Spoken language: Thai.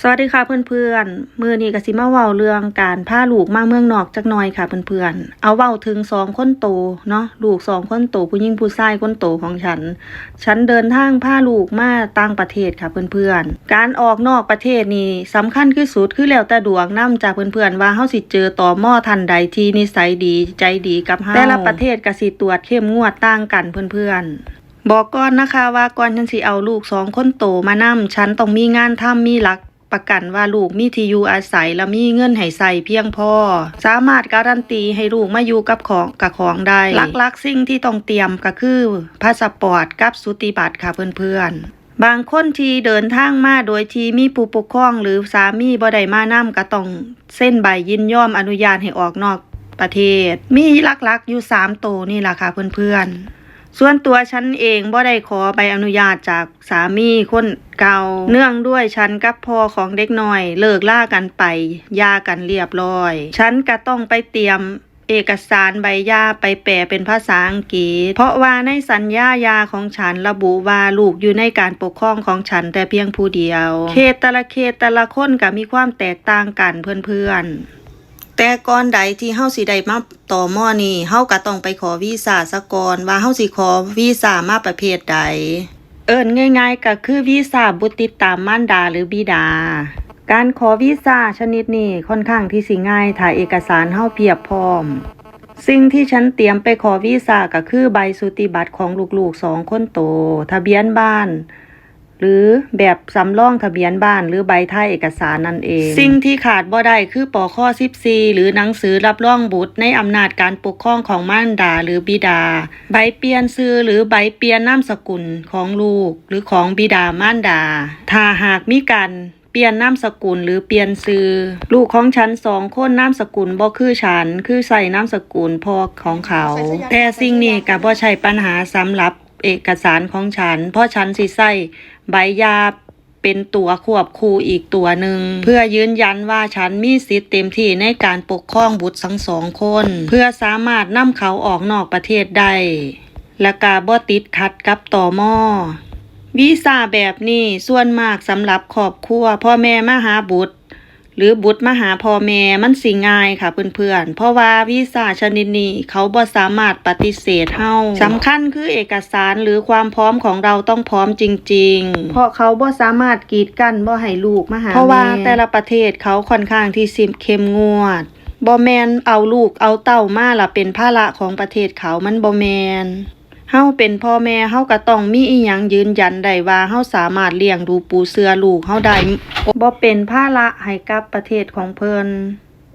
สวัสดีค่ะเพื่อนๆ มือนี้กสิมาเว้าเรื่องการพาลูกมาเมืองนอกจักหน่อยค่ะเพื่อนๆ เอาเว้าถึงสองคนโตเนาะลูกสองคนโตผู้หญิงผู้ชายคนโตของฉัน ฉันเดินทางพาลูกมาต่างประเทศค่ะเพื่อนๆ การออกนอกประเทศนี่สำคัญที่สุดคือแล้วแต่ดวงนำจากเพื่อนๆว่าเฮาสิเจอต่อหม้อทันใดที่นิสัยดีใจดีกับเฮาแต่ละประเทศกสิตรวจเข้มงวดต่างกันเพื่อนๆบอกก่อนนะคะว่าก่อนฉันสิเอาลูกสองคนโตมานำฉันต้องมีงานทำมีหลัก ประกันว่าลูกมีที่อยู่อาศัยและมีเงินให้ใส่เพียงพอ สามารถการันตีให้ลูกมาอยู่กับของกับของได้หลักๆ สิ่งที่ต้องเตรียมก็คือพาสปอร์ตกับสุติบัตรค่ะเพื่อนๆบางคนที่เดินทางมาโดยที่มีผู้ปกครองหรือสามีบ่ได้มานำก็ต้องเส้นใบยินยอมอนุญาตให้ออกนอกประเทศ มีหลักอยู่สามตัวนี่ล่ะค่ะเพื่อนๆ ส่วนตัวฉันเองบ่ได้ขอใบอนุญาตจากสามีคนเก่า เนื่องด้วยฉันกับพ่อของเด็กน้อย เลิกล่ากันไปยากันเรียบร้อย ฉันก็ต้องไปเตรียมเอกสารใบยาไปแปลเป็นภาษาอังกฤษ เพราะว่าในสัญญายาของฉันระบุว่าลูกอยู่ในการปกครองของฉันแต่เพียงผู้เดียว เขตแต่ละเขตแต่ละคนก็มีความแตกต่างกันเพื่อนๆ แต่ก่อนใดที่เฮาสิได้มาต่อมอนี่เฮาก็ต้องไปขอวีซ่าซะก่อนว่าเฮาสิขอวีซ่ามาประเภทใด เอิ้นง่าย ๆ ก็คือวีซ่าบุตรติดตามมารดาหรือบิดา การขอวีซ่าชนิดนี้ค่อนข้างที่สิง่ายถ้ายเอกสารเฮาเพียบพร้อม สิ่งที่ฉันเตรียมไปขอวีซ่าก็คือใบสุติบัตรของลูกๆสองคนโต ทะเบียนบ้าน หรือแบบสำรองทะเบียนบ้านหรือใบท้ายเอกสารนั่นเอง สิ่งที่ขาดบ่ได้คือปข้อ14 หรือหนังสือรับรองบุตรในอำนาจการปกครองของมารดาหรือบิดา ใบเปลี่ยนชื่อหรือใบเปลี่ยนนามสกุลของลูก หรือของบิดามารดา ถ้าหากมีการเปลี่ยนนามสกุลหรือเปลี่ยนชื่อลูกของฉันสองคนนามสกุลบ่คือฉัน คือใส่นามสกุลพ่อของเขา แต่สิ่งนี้ก็บ่ใช่ปัญหาสำหรับ เอกสารของฉัน เพราะฉันสิใส่ใบยาเป็นตัวควบคู่อีกตัวหนึ่ง เพื่อยืนยันว่าฉันมีสิทธิ์เต็มที่ในการปกครองบุตรทั้งสองคน เพื่อสามารถนำเขาออกนอกประเทศได้และกาบ่ติดขัดกับต่อมอวีซ่าแบบนี้ส่วนมากสำหรับครอบครัวพ่อแม่มหาบุตร หรือบุตรมาหาพ่อแม่มันสิง่ายค่ะเพื่อนๆ เพราะว่าวีซ่าชนิดนี้เขาบ่สามารถปฏิเสธเฮาสำคัญคือเอกสารหรือความพร้อมของเราต้องพร้อมจริง ๆ เพราะเขาบ่สามารถกีดกันบ่ให้ลูกมาหาเพราะว่าแต่ละประเทศเขาค่อนข้างที่สิเข้มงวดบ่แมนเอาลูกเอาเต้ามาละเป็นภาระของประเทศเขามันบ่แมน เฮาเป็นพ่อแม่เฮาก็ต้องมีอีหยังยืนยันได้ว่าเฮาสามารถเลี้ยงดูปูเสือลูกเฮาได้บ่เป็นภาระให้กับประเทศของเพิ่น